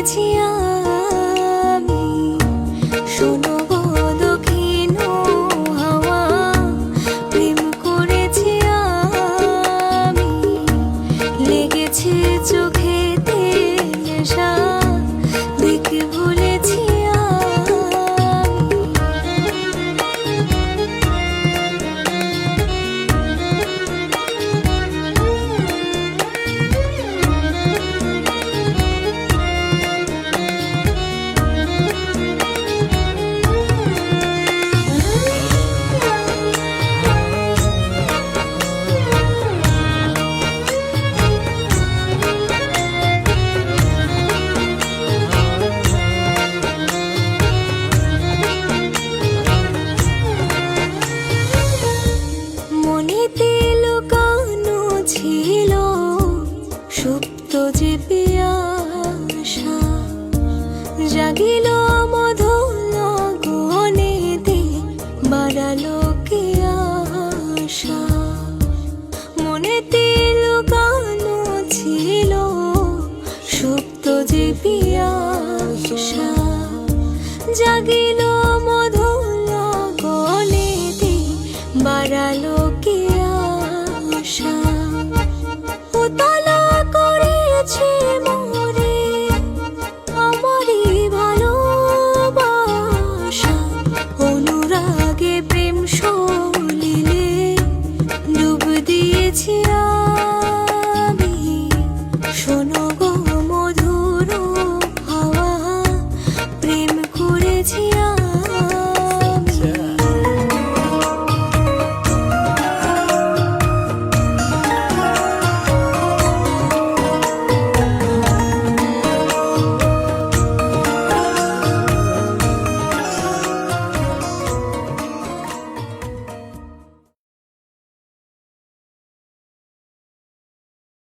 আমি। শোনো দক্ষিণ হাওয়া প্রেম করেছি আমি। লেগেছে নেশা ছিল সুপ্ত যে পিয়াসা, জাগিল মধুর গনেতে বাড়ালো কে আশা। মনেতে লুকানো ছিল সুপ্ত যে পিয়াসা, জাগিল মধুর গনেতে বাড়ালো tutarlar